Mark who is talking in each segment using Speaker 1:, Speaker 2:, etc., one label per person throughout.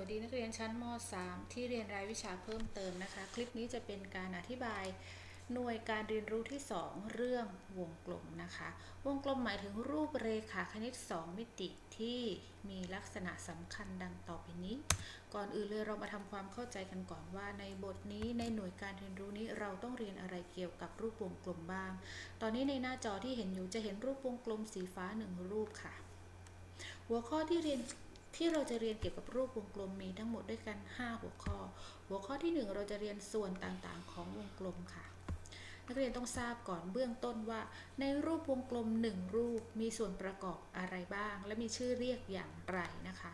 Speaker 1: วัสดีนักเรียนชั้นม .3 ที่เรียนรายวิชาเพิ่มเติมนะคะ คลิปนี้จะเป็นการอธิบายหน่วยการเรียนรู้ที่ 2 เรื่องวงกลมนะคะ วงกลมหมายถึงรูปเรขาคณิต 2 มิติที่มีลักษณะสำคัญดังต่อไปนี้ ก่อนอื่นเลยเรามาทำความเข้าใจกันก่อนว่าในบทนี้ในหน่วยการเรียนรู้นี้เราต้องเรียนอะไรเกี่ยวกับรูปวงกลมบ้าง ตอนนี้ในหน้าจอที่เห็นอยู่จะเห็นรูปวงกลมสีฟ้าหนึ่งรูปค่ะ หัวข้อที่เรียน ที่เราจะเรียนเกี่ยวกับรูปวงกลมมีทั้งหมดด้วยกัน 5 หัวข้อ หัวข้อที่ 1 เราจะเรียนส่วนต่างๆ ของวงกลมค่ะ นักเรียนต้องทราบก่อนเบื้องต้นว่า ในรูปวงกลม 1 รูปมีส่วนประกอบอะไรบ้าง และมีชื่อเรียกอย่างไรนะคะ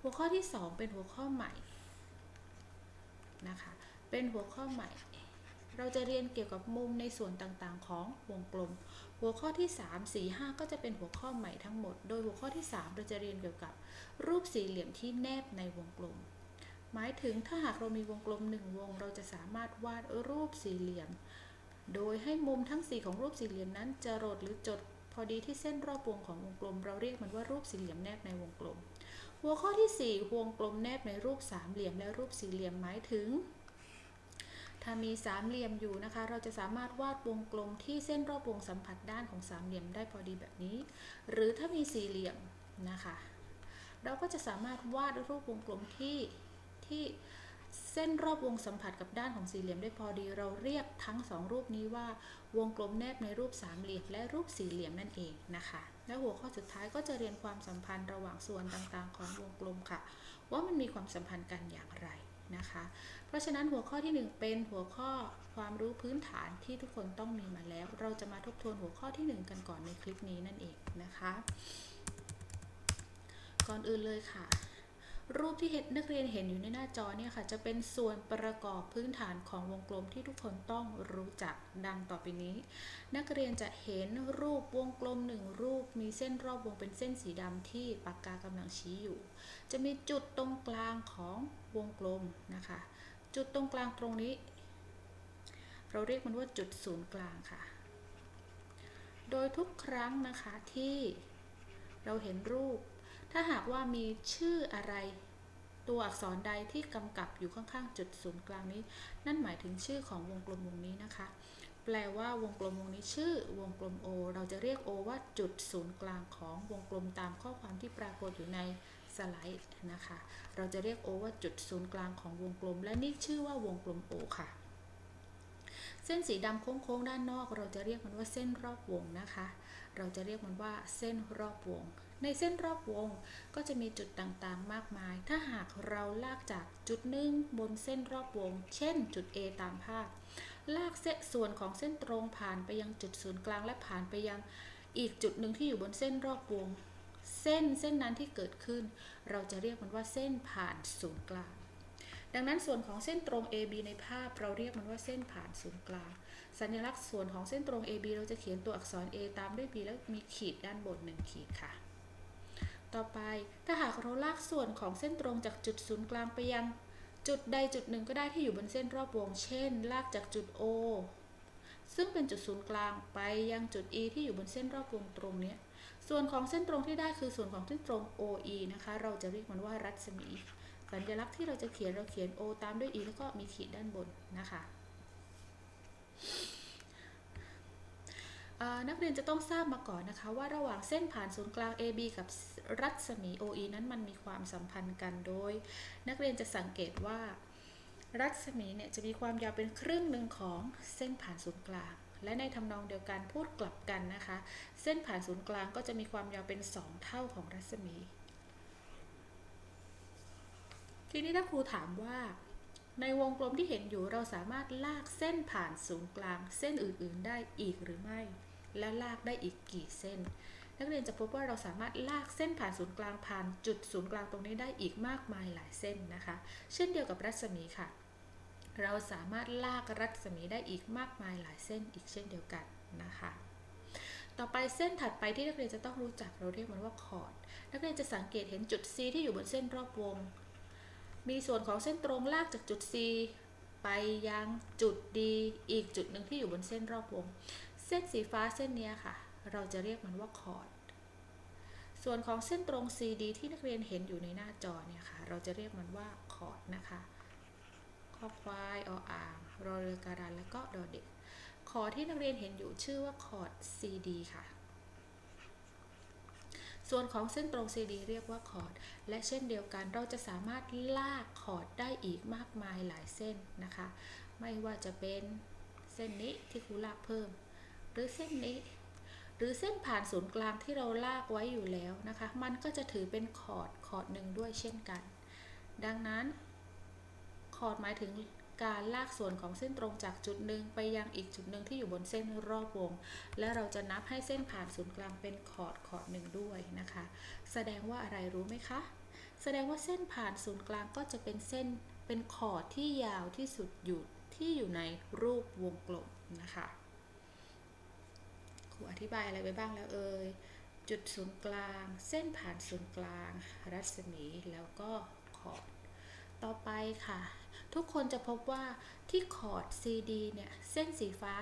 Speaker 1: หัวข้อที่ 2 เป็นหัวข้อใหม่นะคะ เป็นหัวข้อใหม่ เราจะเรียนเกี่ยวกับมุมในส่วนต่างๆ ของวงกลม หัวข้อที่ 3 4 5 ก็จะเป็นหัวข้อใหม่ทั้งหมด โดยหัวข้อที่ 3 เราจะเรียนเกี่ยวกับรูปสี่เหลี่ยมที่แนบในวงกลม หมายถึงถ้าหากเรามีวงกลม 1 วง เราจะสามารถวาดรูปสี่เหลี่ยม โดยให้มุมทั้ง 4 ของรูปสี่เหลี่ยมนั้นจะรดหรือจดพอดีที่เส้นรอบวงของวงกลม เราเรียกมันว่ารูปสี่เหลี่ยมแนบในวงกลม หัวข้อที่ 4 วงกลมแนบในรูปสามเหลี่ยมและรูปสี่เหลี่ยมหมายถึง ถ้ามีสามเหลี่ยมอยู่นะคะ เราจะสามารถวาดวงกลมที่เส้นรอบวงสัมผัสด้านของสามเหลี่ยมได้พอดีแบบนี้ หรือถ้ามีสี่เหลี่ยมนะคะ เราก็จะสามารถวาดรูปวงกลมที่ที่เส้นรอบวงสัมผัสกับด้านของสี่เหลี่ยมได้พอดี เราเรียกทั้งสองรูปนี้ว่าวงกลมแนบในรูปสามเหลี่ยมและรูปสี่เหลี่ยมนั่นเองนะคะ และหัวข้อสุดท้ายก็จะเรียนความสัมพันธ์ระหว่างส่วนต่างๆของวงกลมค่ะ ว่ามันมีความสัมพันธ์กันอย่างไร นะคะ เพราะฉะนั้นหัวข้อที่ 1 เป็นหัวข้อความรู้พื้นฐานที่ทุกคนต้องมีมาแล้ว เราจะมาทบทวนหัวข้อที่ 1 กันก่อนในคลิปนี้นั่นเองนะคะ ก่อนอื่นเลยค่ะ รูปที่เห็นนักเรียนเห็นอยู่ในหน้าจอเนี่ยค่ะ จะเป็นส่วนประกอบพื้นฐานของวงกลมที่ทุกคนต้องรู้จักดังต่อไปนี้ นักเรียนจะเห็นรูปวงกลมหนึ่งรูปมีเส้นรอบวงเป็นเส้นสีดำที่ปากกากำลังชี้อยู่ จะมีจุดตรงกลางของวงกลมนะคะ จุดตรงกลางตรงนี้ เราเรียกมันว่าจุดศูนย์กลางค่ะ โดยทุกครั้งนะคะที่เราเห็นรูป ถ้าหากว่ามีชื่ออะไร ตัวอักษรใดที่กำกับอยู่ข้างๆ จุดศูนย์กลางนี้ นั่นหมายถึงชื่อของวงกลมวงนี้นะคะ แปลว่าวงกลมวงนี้ชื่อวงกลม O เราจะเรียก O ว่าจุดศูนย์กลางของวงกลมตามข้อความที่ปรากฏอยู่ในสไลด์นะคะ เราจะเรียก O ว่าจุดศูนย์กลางของวงกลม และนี่ชื่อว่าวงกลม O ค่ะ เส้นสีดำโค้งๆด้านนอก เราจะเรียกมันว่าเส้นรอบวงนะคะ เราจะเรียกมันว่าเส้นรอบวง ในเส้นรอบวงก็จะมีจุดต่างๆ มากมาย ถ้าหากเราลากจากจุดหนึ่งบนเส้นรอบวง เช่น จุด A ตามภาพ ลากเส้นส่วนของเส้นตรงผ่านไปยังจุดศูนย์กลางและผ่านไปยังอีกจุดหนึ่งที่อยู่บนเส้นรอบวง เส้นเส้นนั้นที่เกิดขึ้น เราจะเรียกมันว่าเส้นผ่านศูนย์กลาง ดังนั้นส่วนของเส้นตรง AB ในภาพเราเรียกมันว่าเส้นผ่านศูนย์กลาง สัญลักษณ์ส่วนของเส้นตรง AB เราจะเขียนตัวอักษร A ตามด้วย B แล้วมีขีดด้านบนหนึ่งขีดค่ะ ต่อไป ถ้าหากเราลากส่วนของเส้นตรงจากจุดศูนย์กลางไปยัง จุดใดจุดหนึ่งก็ได้ที่อยู่บนเส้นรอบวง เช่น ลากจากจุด O ซึ่งเป็นจุดศูนย์กลางไปยังจุด E ที่อยู่บนเส้นรอบวงตรงนี้ส่วนของเส้นตรงที่ได้คือส่วนของเส้นตรง OE นะคะ เราจะเรียกมันว่ารัศมี สัญลักษณ์ที่เราจะเขียนเราเขียน O ตามด้วย E แล้วก็มีขีดด้านบนนะคะ นักเรียนจะต้องทราบมาก่อนนะคะ ว่าระหว่างเส้นผ่านศูนย์กลาง AB กับรัศมี OE นั้นมันมีความสัมพันธ์กันโดย นักเรียนจะสังเกตว่า รัศมีเนี่ยจะมีความยาวเป็นครึ่งหนึ่งของเส้นผ่านศูนย์กลาง และในทำนองเดียวกันพูดกลับกันนะคะ เส้นผ่านศูนย์กลางก็จะมีความยาวเป็น 2 เท่าของรัศมี ทีนี้ถ้าครูถามว่าในวงกลมที่เห็นอยู่เราสามารถลากเส้นผ่านศูนย์กลาง เส้นอื่น ๆ ได้อีกหรือไม่ และลากได้อีกกี่เส้น นักเรียนจะพบว่าเราสามารถลากเส้นผ่านศูนย์กลางผ่านจุดศูนย์กลางตรงนี้ได้อีกมากมายหลายเส้นนะคะ เช่นเดียวกับรัศมีค่ะ เราสามารถลากรัศมีได้อีกมากมายหลายเส้นอีกเช่นเดียวกันนะคะต่อไปเส้นถัดไปที่นักเรียนจะต้องรู้จักเราเรียกมันว่าคอร์ด นักเรียนจะสังเกตเห็นจุด C ที่อยู่บนเส้นรอบวง มีส่วนของเส้นตรงลากจากจุด C ไปยังจุด D อีกจุดหนึ่งที่อยู่บนเส้นรอบวง ส้นสีฟ้าเส้นนี้ค่ะ เราจะเรียกมันว่าคอร์ด ส่วนของเส้นตรง CD ที่นักเรียนเห็นอยู่ในหน้าจอเนี่ยค่ะ เราจะเรียกมันว่าคอร์ดนะคะข้อควายออ่างรอเรือการันแล้วก็ดอเด็กคอร์ดที่นักเรียนเห็นอยู่ชื่อว่าคอร์ด CD ค่ะ ส่วนของเส้นตรง CD เรียกว่าคอร์ด และเช่นเดียวกันเราจะสามารถลากคอร์ดได้อีกมากมายหลายเส้นนะคะ ไม่ว่าจะเป็นเส้นนี้ที่ครูลากเพิ่ม หรือเส้นนี้ หรือเส้นผ่านศูนย์กลางที่เราลากไว้อยู่แล้วนะคะ มันก็จะถือเป็นคอร์ดคอร์ดหนึ่งด้วยเช่นกัน ดังนั้นคอร์ดหมายถึงการลากส่วนของเส้นตรงจากจุดหนึ่งไปยังอีกจุดหนึ่งที่อยู่บนเส้นรอบวง และเราจะนับให้เส้นผ่านศูนย์กลางเป็นคอร์ดคอร์ดหนึ่งด้วยนะคะ แสดงว่าอะไรรู้ไหมคะ แสดงว่าเส้นผ่านศูนย์กลางก็จะเป็นเส้นเป็นคอร์ดที่ยาวที่สุดอยู่ที่อยู่ในรูปวงกลมนะคะ ครูอธิบายอะไรไปบ้างแล้วเอ่ยจุดศูนย์กลาง เส้นผ่านศูนย์กลาง รัศมีแล้วก็คอร์ดต่อไปค่ะ ทุกคนจะพบว่าที่คอร์ด CD เนี่ย เส้นสีฟ้า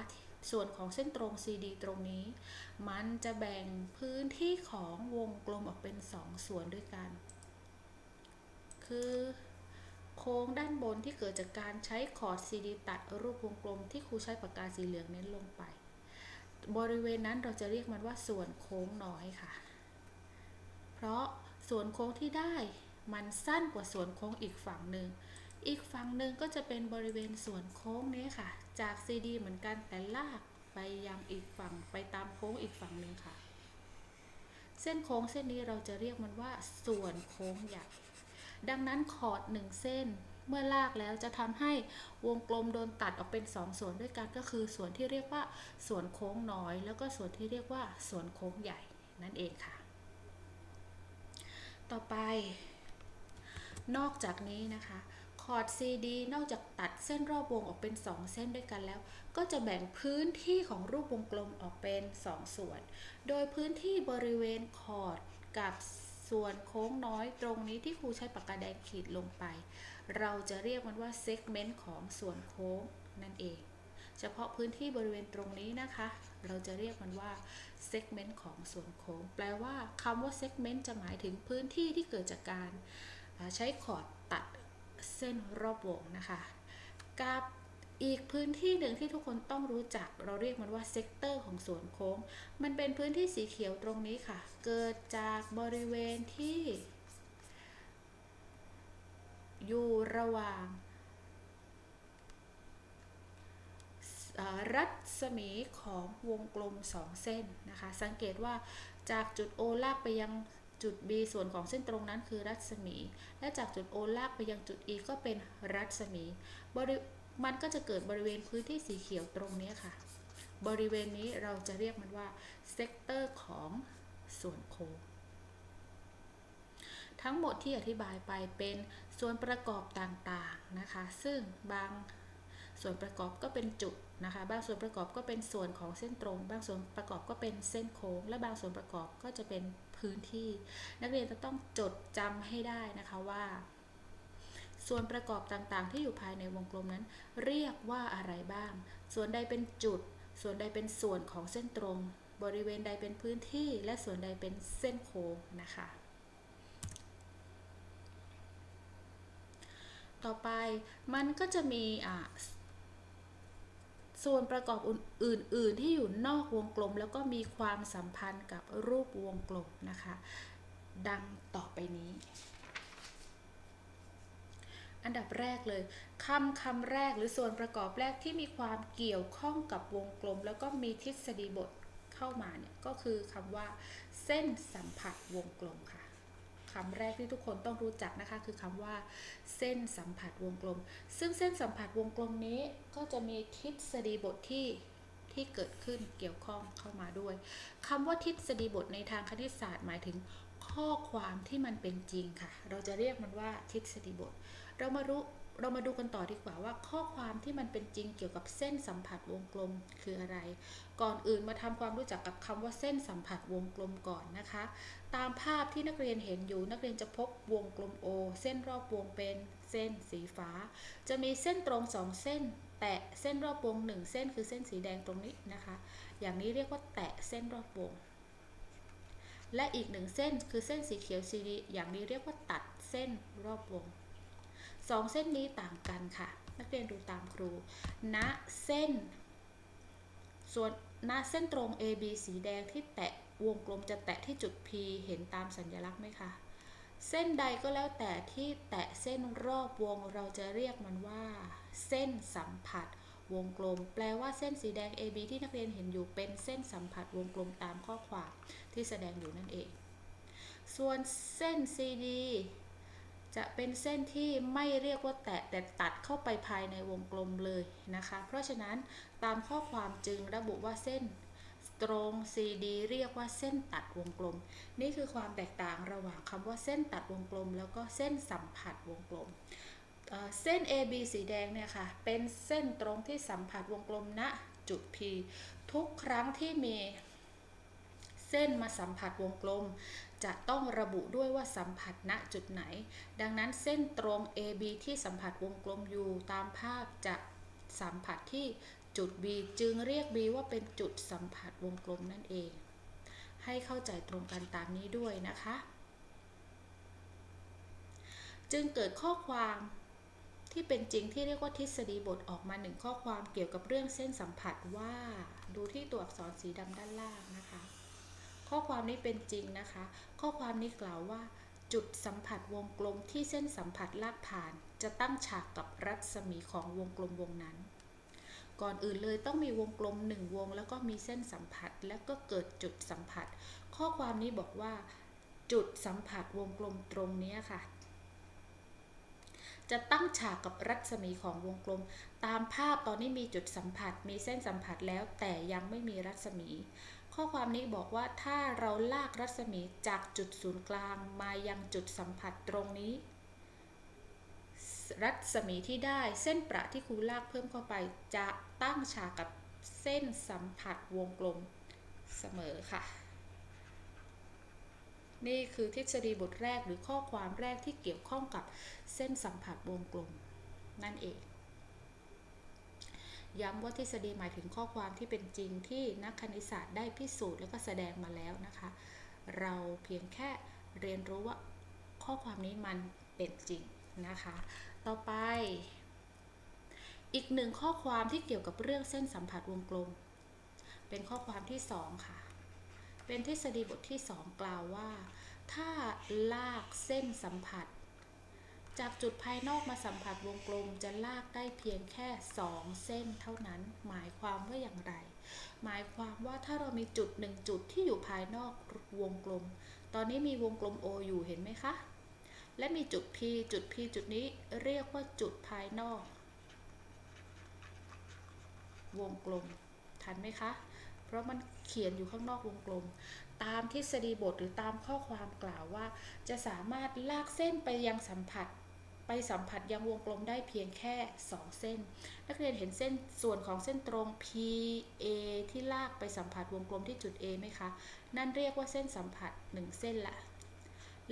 Speaker 1: ส่วนของเส้นตรง CD ตรงนี้ มันจะแบ่งพื้นที่ของวงกลมออกเป็น 2 ส่วนด้วยกัน คือโค้งด้านบนที่เกิดจากการใช้คอร์ด CD ตัดรูปวงกลมที่ครูใช้ปากกาสีเหลืองเน้นลงไป บริเวณนั้นเราจะเรียกมันว่าส่วนโค้งน้อยค่ะ เพราะส่วนโค้งที่ได้มันสั้นกว่าส่วนโค้งอีกฝั่งหนึ่ง อีกฝั่งหนึ่งก็จะเป็นบริเวณส่วนโค้งนี้ค่ะ จาก CD เหมือนกันแต่ลากไปยังอีกฝั่งไปตามโค้งอีกฝั่งหนึ่งค่ะ เส้นโค้งเส้นนี้เราจะเรียกมันว่าส่วนโค้งใหญ่ ดังนั้นคอร์ดหนึ่งเส้น เมื่อลากแล้วจะทำให้วงกลมโดนตัดออกเป็นสองส่วนด้วยกันก็คือส่วนที่เรียกว่าส่วนโค้งน้อย แล้วก็ส่วนที่เรียกว่าส่วนโค้งใหญ่นั่นเองค่ะ ต่อไป นอกจากนี้นะคะคอร์ด CD นอกจากตัดเส้นรอบวงออกเป็น 2 เส้นด้วยกันแล้ว ก็จะแบ่งพื้นที่ของรูปวงกลมออกเป็น 2 ส่วน โดยพื้นที่บริเวณคอร์ดกับ ส่วนโค้งน้อยตรงนี้ที่ครูใช้ปากกาแดงขีดลงไป เราจะเรียกมันว่าเซกเมนต์ของส่วนโค้งนั่นเอง เฉพาะพื้นที่บริเวณตรงนี้นะคะ เราจะเรียกมันว่าเซกเมนต์ของส่วนโค้ง แปลว่าคำว่าเซกเมนต์จะหมายถึงพื้นที่ที่เกิดจากการใช้คอดตัดเส้นรอบวงนะคะ กับ อีกพื้นที่หนึ่งที่ทุกคนต้องรู้จัก เราเรียกมันว่าเซกเตอร์ของสวนโค้ง มันเป็นพื้นที่สีเขียวตรงนี้ค่ะ เกิดจากบริเวณที่ อยู่ระหว่างรัศมีของวงกลม 2 เส้นนะคะ สังเกตว่าจากจุด O ลากไปยังจุด B ส่วนของเส้นตรงนั้นคือรัศมี และจากจุด O ลากไปยังจุด E ก็เป็นรัศมีบริ มันก็จะเกิดบริเวณพื้นที่สีเขียวตรงนี้ค่ะ บริเวณนี้เราจะเรียกมันว่าเซกเตอร์ของส่วนโค้งทั้งหมดที่อธิบายไปเป็นส่วนประกอบต่างๆนะคะ ซึ่งบางส่วนประกอบก็เป็นจุดนะคะ บางส่วนประกอบก็เป็นส่วนของเส้นตรง บางส่วนประกอบก็เป็นเส้นโค้ง และบางส่วนประกอบก็จะเป็นพื้นที่ นักเรียนจะต้องจดจำให้ได้นะคะว่า ส่วนประกอบต่างๆ ที่อยู่ภายในวงกลมนั้น เรียกว่าอะไรบ้าง ส่วนใดเป็นจุด ส่วนใดเป็นส่วนของเส้นตรง บริเวณใดเป็นพื้นที่ และส่วนใดเป็นเส้นโค้งนะคะ ต่อไปมันก็จะมีอ่าส่วนประกอบอื่น ๆ ที่อยู่นอกวงกลม แล้วก็มีความสัมพันธ์กับรูปวงกลมนะคะ ดังต่อไปนี้ อันดับแรกเลยคำคำแรกหรือส่วนประกอบแรกที่มีความเกี่ยวข้องกับวงกลม แล้วก็มีทฤษฎีบทเข้ามาเนี่ยก็คือคำว่า เส้นสัมผัสวงกลมค่ะคำแรกที่ทุกคนต้องรู้จักนะคะ คือคำว่า เส้นสัมผัสวงกลม ซึ่งเส้นสัมผัสวงกลมนี้ก็จะมีทฤษฎีบทที่ที่เกิดขึ้นเกี่ยวข้องเข้ามาด้วยคำว่าทฤษฎีบทในทางคณิตศาสตร์หมายถึงข้อความที่มันเป็นจริงค่ะ เราจะเรียกมันว่าทฤษฎีบท เรามารู้เรามาดูกันต่อดีกว่าว่าข้อความที่มันเป็นจริงเกี่ยวกับเส้นสัมผัสวงกลมคืออะไร ก่อนอื่นมาทำความรู้จักกับคำว่าเส้นสัมผัสวงกลมก่อนนะคะ ตามภาพที่นักเรียนเห็นอยู่นักเรียนจะพบวงกลม O เส้นรอบวงเป็นเส้นสีฟ้า จะมีเส้นตรงสองเส้น แตะเส้นรอบวงหนึ่งเส้นคือเส้นสีแดงตรงนี้นะคะ อย่างนี้เรียกว่าแตะเส้นรอบวง และอีกหนึ่งเส้นคือเส้นสีเขียว CD อย่างนี้เรียกว่าตัดเส้นรอบวง สองเส้นนี้ต่างกันค่ะ นักเรียนดูตามครู ณ เส้น ส่วนณ เส้นตรง AB สีแดงที่แตะวงกลมจะแตะที่จุด P เห็นตามสัญลักษณ์ไหมคะ เส้นใดก็แล้วแต่ที่แตะเส้นรอบวงเราจะเรียกมันว่า เส้นสัมผัสวงกลม แปลว่าเส้นสีแดง AB ที่นักเรียนเห็นอยู่เป็นเส้นสัมผัสวงกลมตามข้อความที่แสดงอยู่นั่นเอง ส่วนเส้น CD จะเป็นเส้นที่ไม่เรียกว่าแตะแต่ตัดเข้าไปภายในวงกลมเลยนะคะ เพราะฉะนั้นตามข้อความจึงระบุว่าเส้นตรง CD เรียกว่าเส้นตัดวงกลม นี่คือความแตกต่างระหว่างคำว่าเส้นตัดวงกลม แล้วก็เส้นสัมผัสวงกลมเเส้น AB สีแดงเนี่ยค่ะ เป็นเส้นตรงที่สัมผัสวงกลมณจุด P ทุกครั้งที่มีเส้นมาสัมผัสวงกลม จะต้องระบุด้วยว่าสัมผัสณจุดไหน ดังนั้นเส้นตรง AB ที่สัมผัสวงกลมอยู่ตามภาพจะสัมผัสที่จุด B จึงเรียก B ว่าเป็นจุดสัมผัสวงกลมนั่นเอง ให้เข้าใจตรงกันตามนี้ด้วยนะคะ จึงเกิดข้อความที่เป็นจริงที่เรียกว่าทฤษฎีบทออกมาหนึ่งข้อความเกี่ยวกับเรื่องเส้นสัมผัสว่า ดูที่ตัวอักษรสีดำด้านล่างนะคะ ข้อความนี้เป็นจริงนะคะ ข้อความนี้กล่าวว่า จุดสัมผัสวงกลมที่เส้นสัมผัสลากผ่าน จะตั้งฉากกับรัศมีของวงกลมวงนั้น ก่อนอื่นเลยต้องมีวงกลมหนึ่งวง แล้วก็มีเส้นสัมผัสแล้วก็เกิดจุดสัมผัส ข้อความนี้บอกว่า จุดสัมผัสวงกลมตรงนี้ค่ะจะตั้งฉากกับรัศมีของวงกลม ตามภาพตอนนี้มีจุดสัมผัส มีเส้นสัมผัสแล้วแต่ยังไม่มีรัศมี ข้อความนี้บอกว่าถ้าเราลากรัศมีจากจุดศูนย์กลางมายังจุดสัมผัสตรงนี้ รัศมีที่ได้เส้นประที่ครูลากเพิ่มเข้าไป จะตั้งฉากกับเส้นสัมผัสวงกลมเสมอค่ะ นี่คือทฤษฎีบทแรกหรือข้อความแรกที่เกี่ยวข้องกับเส้นสัมผัสวงกลม นั่นเอง ย้ำว่าทฤษฎีหมายถึงข้อความที่เป็นจริงที่นักคณิตศาสตร์ได้พิสูจน์และก็แสดงมาแล้วนะคะ เราเพียงแค่เรียนรู้ว่าข้อความนี้มันเป็นจริงนะคะ ต่อไป อีกหนึ่งข้อความที่เกี่ยวกับเรื่องเส้นสัมผัสวงกลม เป็นข้อความที่สองค่ะ เป็นทฤษฎีบทที่สองกล่าวว่า ถ้าลากเส้นสัมผัส จากจุดภายนอกมาสัมผัสวงกลมจะลากได้เพียงแค่ 2 เส้นเท่านั้น หมายความว่าอย่างไร หมายความว่าถ้าเรามีจุดหนึ่งจุดที่อยู่ภายนอกวงกลม ตอนนี้มีวงกลม O อยู่เห็นไหมคะ และมีจุด P จุด P จุดนี้เรียกว่าจุดภายนอก วงกลม ทันไหมคะ เพราะมันเขียนอยู่ข้างนอกวงกลมตามทฤษฎีบทหรือตามข้อความกล่าวว่า จะสามารถลากเส้นไปยังสัมผัส ไปสัมผัสยังวงกลมได้เพียงแค่ 2 เส้น นักเรียนเห็นเส้นส่วนของเส้นตรง PA ที่ลากไปสัมผัสวงกลมที่จุด A ไหมคะ นั่นเรียกว่าเส้นสัมผัส 1 เส้นละ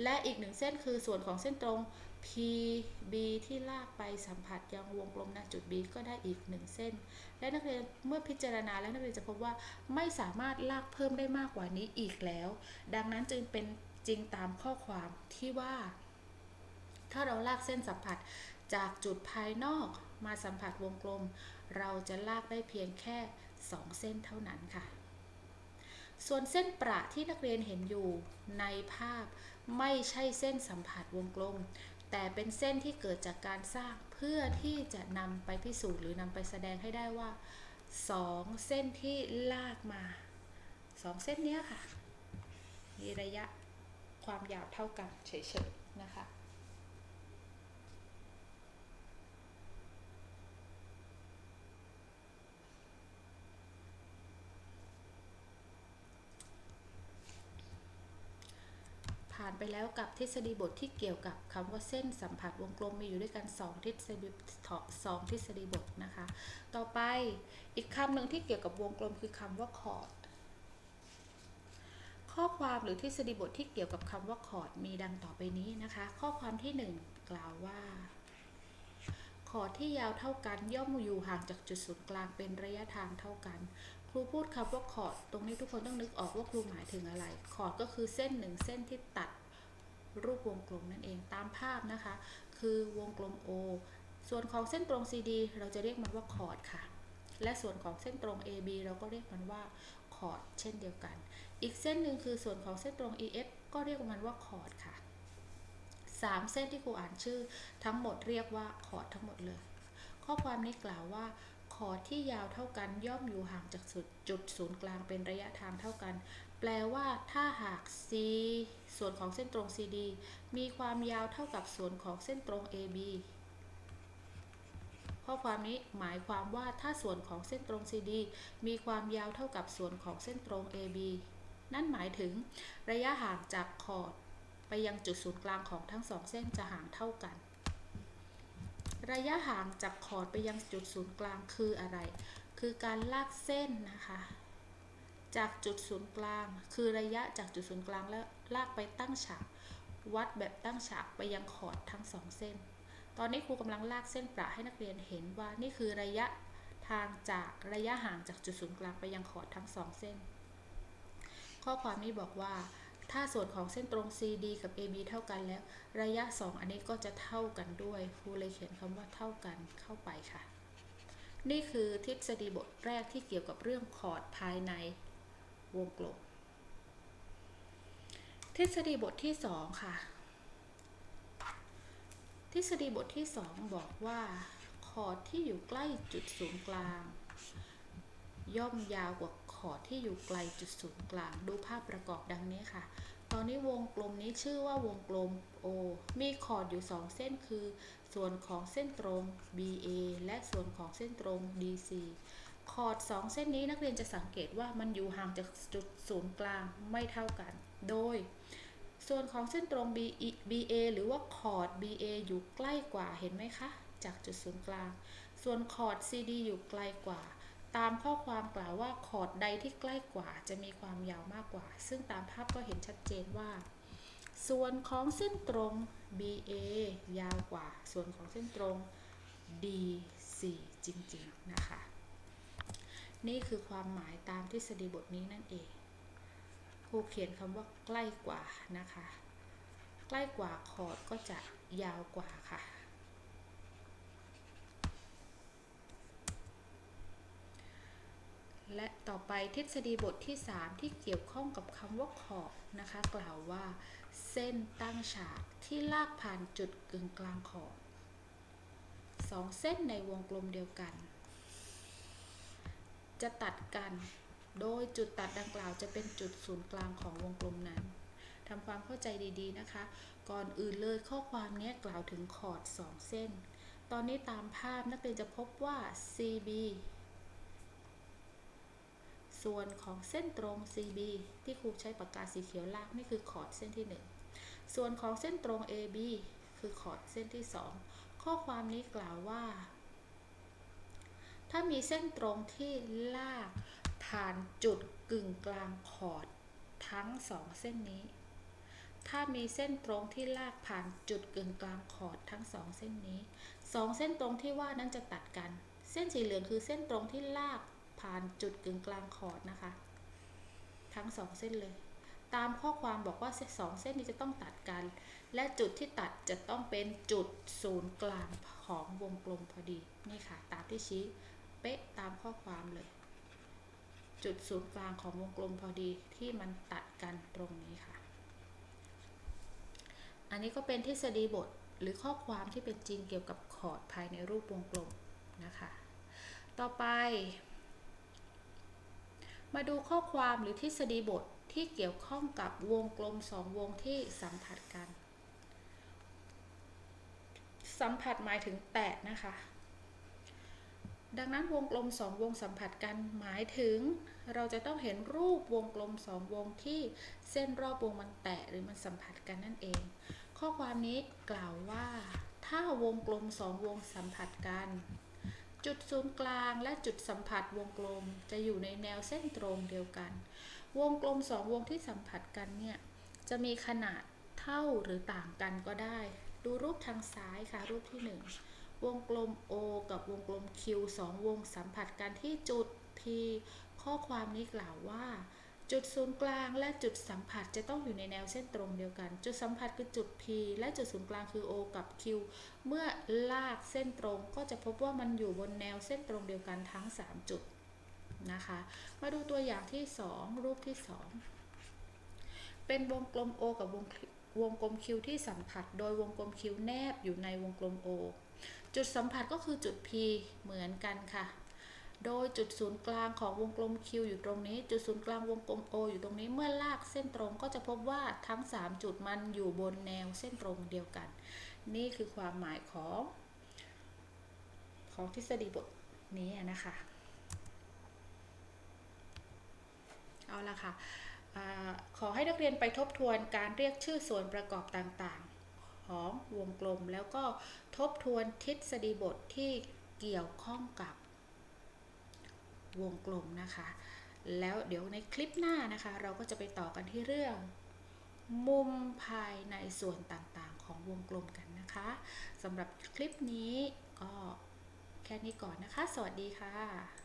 Speaker 1: และอีกหนึ่งเส้นคือส่วนของเส้นตรง PB ที่ลากไปสัมผัสยังวงกลมณจุด B ก็ได้อีก 1 เส้น และนักเรียนเมื่อพิจารณาแล้วนักเรียนจะพบว่าไม่สามารถลากเพิ่มได้มากกว่านี้อีกแล้ว ดังนั้นจึงเป็นจริงตามข้อความที่ว่า ถ้าเราลากเส้นสัมผัสจากจุดภายนอกมาสัมผัสวงกลม เราจะลากได้เพียงแค่ 2 เส้นเท่านั้นค่ะ ส่วนเส้นประที่นักเรียนเห็นอยู่ในภาพไม่ใช่เส้นสัมผัสวงกลม แต่เป็นเส้นที่เกิดจากการสร้างเพื่อที่จะนำไปพิสูจน์หรือนำไปแสดงให้ได้ว่า 2 เส้นที่ลากมา 2 เส้นนี้ค่ะ มีระยะความยาวเท่ากันเฉยๆนะคะ ผ่านไปแล้วกับทฤษฎีบทที่เกี่ยวกับคำว่าเส้นสัมผัสวงกลมมีอยู่ด้วยกัน 2 ทฤษฎีสองทฤษฎีบทนะคะ ต่อไปอีกคำหนึ่งที่เกี่ยวกับวงกลมคือคำว่าคอร์ดข้อความหรือทฤษฎีบทที่เกี่ยวกับคำว่าคอร์ดมีดังต่อไปนี้นะคะ ข้อความที่ 1 กล่าวว่าคอร์ดที่ยาวเท่ากันย่อมอยู่ห่างจากจุดศูนย์กลางเป็นระยะทางเท่ากัน ครูพูดคำว่าคอร์ดตรงนี้ทุกคนต้องนึกออกว่าครูหมายถึงอะไรคอร์ดก็คือเส้นหนึ่งเส้นที่ตัดรูปวงกลมนั่นเองตามภาพนะคะ คือวงกลม O ส่วนของเส้นตรง CD เราจะเรียกมันว่าคอร์ดค่ะ และส่วนของเส้นตรง AB เราก็เรียกมันว่าคอร์ดเช่นเดียวกัน อีกเส้นหนึ่งคือส่วนของเส้นตรง EF ก็เรียกมันว่าคอร์ดค่ะสามเส้นที่ครูอ่านชื่อทั้งหมดเรียกว่าคอร์ดทั้งหมดเลย ข้อความนี้กล่าวว่า อร์ดที่ยาวเท่ากันย่อมอยู่ห่างจากจุดจุดศูนย์กลางเป็นระยะทางเท่ากัน แปลว่าถ้าหาก C ส่วนของเส้นตรง CD มีความยาวเท่ากับส่วนของเส้นตรง AB ข้อความนี้หมายความว่าถ้าส่วนของเส้นตรง CD มีความยาวเท่ากับส่วนของเส้นตรง AB นั่นหมายถึง ระยะห่างจากคอร์ดไปยังจุดศูนย์กลางของทั้งสองเส้นจะห่างเท่ากัน ระยะห่างจากคอร์ดไปยังจุดศูนย์กลางคืออะไร คือการลากเส้นนะคะ จากจุดศูนย์กลาง คือระยะจากจุดศูนย์กลางแล้วลากไปตั้งฉาก วัดแบบตั้งฉากไปยังคอร์ดทั้งสองเส้น ตอนนี้ครูกำลังลากเส้นประให้นักเรียนเห็นว่านี่คือระยะทางจากระยะห่างจากจุดศูนย์กลางไปยังคอร์ดทั้งสองเส้น ข้อความนี้บอกว่า ถ้าส่วนของเส้นตรง CD กับ AB เท่ากันแล้ว ระยะ 2 อันนี้ก็จะเท่ากันด้วยครูเลยเขียนคำว่าเท่ากันเข้าไปค่ะ นี่คือทฤษฎีบทแรกที่เกี่ยวกับเรื่องคอร์ดภายในวงกลม ทฤษฎีบทที่ 2 ค่ะ ทฤษฎีบทที่ 2 บอกว่าคอร์ดที่อยู่ใกล้จุดศูนย์กลาง ย่อมยาวกว่า อร์ดที่อยู่ไกลจุดศูนย์กลาง ดูภาพประกอบดังนี้ค่ะ ตอนนี้วงกลมนี้ชื่อว่าวงกลม O มีคอร์ดอยู่ 2 เส้นคือ ส่วนของเส้นตรง BA และส่วนของเส้นตรง DC คอร์ด2เส้นนี้นักเรียนจะสังเกตว่ามันอยู่ห่างจากจุดศูนย์กลางไม่เท่ากัน โดย ส่วนของเส้นตรง BE BA หรือว่าคอร์ด BA อยู่ใกล้กว่าเห็นไหมคะ จากจุดศูนย์กลาง ส่วนคอร์ด CD อยู่ไกลกว่า ตามข้อความกล่าวว่าคอร์ดใดที่ใกล้กว่าจะมีความยาวมากกว่า ซึ่งตามภาพก็เห็นชัดเจนว่า ส่วนของเส้นตรง BA ยาวกว่า ส่วนของเส้นตรง DC จริงๆ นะคะ นี่คือความหมายตามทฤษฎีบทนี้นั่นเองครูเขียนคำว่าใกล้กว่านะคะ ใกล้กว่าคอร์ดก็จะยาวกว่าค่ะ และต่อไปทฤษฎีบทที่ 3 ที่เกี่ยวข้องกับคำว่าขอบนะคะ กล่าวว่า เส้นตั้งฉากที่ลากผ่านจุดกึ่งกลางขอบสองเส้นในวงกลมเดียวกัน จะตัดกัน โดยจุดตัดดังกล่าวจะเป็นจุดศูนย์กลางของวงกลมนั้นทำความเข้าใจดีๆนะคะ ก่อนอื่นเลยข้อความนี้กล่าวถึงคอด 2 เส้น ตอนนี้ตามภาพนักเรียนจะพบว่า CB ส่วนของเส้นตรง CB ที่ครูใช้ปากกาสีเขียวลากนี่คือคอร์ดเส้นที่ 1 ส่วนของเส้นตรง AB คือคอร์ดเส้นที่ 2 ข้อความนี้กล่าวว่า ถ้ามีเส้นตรงที่ลากผ่านจุดกึ่งกลางคอร์ดทั้งสองเส้นนี้ ถ้ามีเส้นตรงที่ลากผ่านจุดกึ่งกลางคอร์ดทั้งสองเส้นนี้สองเส้นตรงที่ว่านั้นจะตัดกัน เส้นสีเหลืองคือเส้นตรงที่ลาก ผ่านจุดกึ่งกลางคอร์ดนะคะ ทั้งสองเส้นเลย ตามข้อความบอกว่าสองเส้นนี้จะต้องตัดกัน และจุดที่ตัดจะต้องเป็นจุดศูนย์กลางของวงกลมพอดี นี่ค่ะ ตามที่ชี้เป๊ะตามข้อความเลย จุดศูนย์กลางของวงกลมพอดีที่มันตัดกันตรงนี้ค่ะ อันนี้ก็เป็นทฤษฎีบทหรือข้อความที่เป็นจริงเกี่ยวกับคอร์ดภายในรูปวงกลมนะคะ ต่อไป มาดูข้อความหรือทฤษฎีบทที่เกี่ยวข้องกับวงกลมสองวงที่สัมผัสกัน สัมผัสหมายถึงแตะนะคะ ดังนั้นวงกลมสองวงสัมผัสกันหมายถึง เราจะต้องเห็นรูปวงกลมสองวงที่เส้นรอบวงมันแตะหรือมันสัมผัสกันนั่นเอง ข้อความนี้กล่าวว่า ถ้าวงกลมสองวงสัมผัสกัน จุดศูนย์กลางและจุดสัมผัสวงกลมจะอยู่ในแนวเส้นตรงเดียวกัน วงกลมสองวงที่สัมผัสกันเนี่ยจะมีขนาดเท่าหรือต่างกันก็ได้ ดูรูปทางซ้ายค่ะรูปที่หนึ่งวงกลม O กับวงกลม Q สองวงสัมผัสกันที่จุด P P ข้อความนี้กล่าวว่า จุดศูนย์กลางและจุดสัมผัสจะต้องอยู่ในแนวเส้นตรงเดียวกัน จุดสัมผัสคือจุด P และจุดศูนย์กลางคือ O กับ Q เมื่อลากเส้นตรงก็จะพบว่ามันอยู่บนแนวเส้นตรงเดียวกันทั้ง 3 จุดนะคะ มาดูตัวอย่างที่ 2 รูปที่ 2 เป็นวงกลม O กับวงวงกลม Q ที่สัมผัส โดยวงกลม Q แนบอยู่ในวงกลม O จุดสัมผัสก็คือจุด P เหมือนกันค่ะ โดยจุดศูนย์กลางของวงกลม Q อยู่ตรงนี้ จุดศูนย์กลางวงกลม O อยู่ตรงนี้ เมื่อลากเส้นตรงก็จะพบว่าทั้ง 3 จุดมันอยู่บนแนวเส้นตรงเดียวกัน นี่คือความหมายของ ของทฤษฎีบทนี้นะคะ เอาละค่ะอขอให้นักเรียนไปทบทวนการเรียกชื่อส่วนประกอบต่างๆ ของวงกลม แล้วก็ทบทวนทฤษฎีบทที่เกี่ยวข้องกับ วงกลมนะคะ แล้วเดี๋ยวในคลิปหน้านะคะ เราก็จะไปต่อกันที่เรื่อง มุมภายในส่วนต่างๆ ของวงกลมกันนะคะสำหรับคลิปนี้ก็แค่นี้ก่อนนะคะ สวัสดีค่ะ